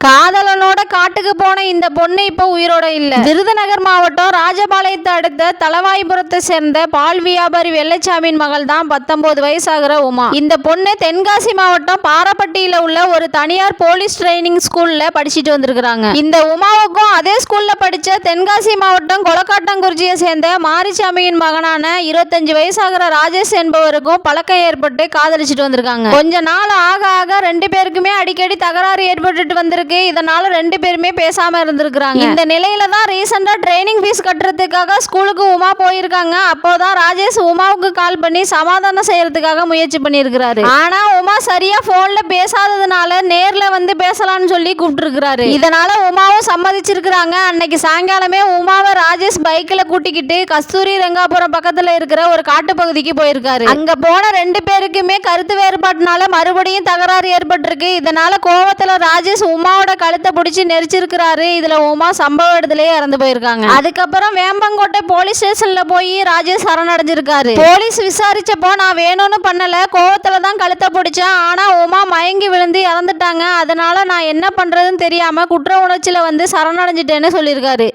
காதலனோட காட்டுக்கு போன இந்த பொண்ணு இப்ப உயிரோட இல்ல. விருதுநகர் மாவட்டம் ராஜ அடுத்த தலவாய்புரத்தை சேர்ந்த பால் வியாபாரி வெள்ளச்சாமியின் மகள் தான் பத்தொன்பது வயசாகிற உமா. இந்த பொண்ணு தென்காசி மாவட்டம் பாரப்பட்டியில உள்ள ஒரு தனியார் போலீஸ் ட்ரைனிங் ஸ்கூல்ல படிச்சுட்டு வந்திருக்காங்க இந்த உமாவுக்கும் அதே ஸ்கூல்ல படிச்ச தென்காசி மாவட்டம் கொலக்காட்டங்குறிச்சியை சேர்ந்த மாரிசாமியின் மகனான இருபத்தஞ்சு வயசாகிற ராஜேஷ் என்பவருக்கும் பழக்கம் ஏற்பட்டு காதலிச்சுட்டு வந்திருக்காங்க. கொஞ்ச நாள் ஆக ஆக ரெண்டு பேருக்குமே அடிக்கடி தகராறு ஏற்பட்டுட்டு வந்திருக்கு. இதனால ரெண்டு பேருமே பேசாம இருந்திருக்காங்க இந்த நிலையில தான் ரீசெண்டா ட்ரைனிங் ஃபீஸ் கட்டுறதுக்காக ஸ்கூலுக்கு உமா போயிருக்காங்க. அப்போதான் ராஜேஷ் உமாவுக்கு கால் பண்ணி சமாதானம் செய்யறதுக்காக முயற்சி பண்ணியிருக்கிறாரு. ஆனா உமா சரியா போன்ல பேசாததுனால நேர்ல வந்து பேசலாம்னு சொல்லி கூப்பிட்டுருக்கிறாரு. இதனால உமாவும் சம்மதிச்சிருக்கிறாங்க. அன்னைக்கு சாயங்காலமே உமாவை ராஜேஷ் பைக்ல கூட்டிக்கிட்டு கஸ்தூரி ரங்காபுரம் பக்கத்துல இருக்கிற ஒரு காட்டு பகுதிக்கு போயிருக்காரு. அங்க போன ரெண்டு பேருக்குமே கருத்து வேறுபாட்டினால மறுபடியும் தகராறு ஏற்பட்டிருக்கு. இதனால கோவத்துல ராஜேஷ் உமாவோட கழுத்தை பிடிச்சி நெரிச்சிருக்கிறாரு. இதுல உமா சம்பவ இடத்துலயே இறந்து போயிருக்காங்க. அதுக்கப்புறம் வேம்பங்கோட்டை போலீஸ் ஸ்டேஷன்ல போய் ராஜேஷ் சரணடைஞ்சிருக்காரு. போலீஸ் விசாரிச்சப்போ நான் வேணும்னு பண்ணல. கோவத்துல தான் கழுத்தை பிடிச்சேன். ஆனா உமா மயங்கி விழுந்து இறந்துட்டாங்க. அதனால நான் என்ன பண்றதுன்னு தெரியாம குற்ற உணர்ச்சியில வந்து சரணடைஞ்சிட்டேன்னு சொல்லியிருக்காரு.